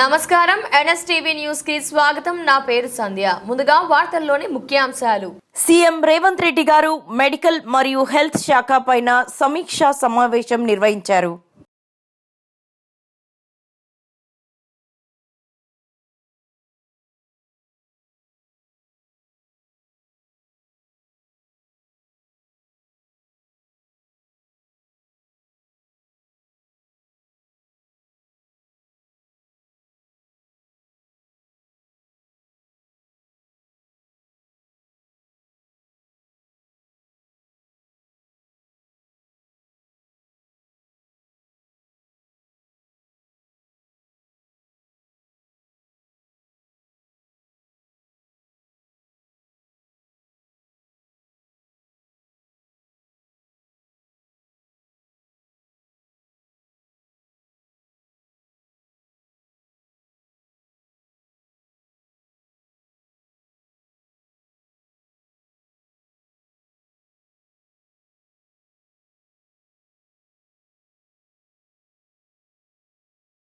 నమస్కారం. ఎన్ఎస్టీవీ న్యూస్కి స్వాగతం. నా పేరు సంధ్య. ముందుగా వార్తల్లోని ముఖ్యాంశాలు. సీఎం రేవంత్ రెడ్డి గారు మెడికల్ మరియు హెల్త్ శాఖ పైన సమీక్షా సమావేశం నిర్వహించారు.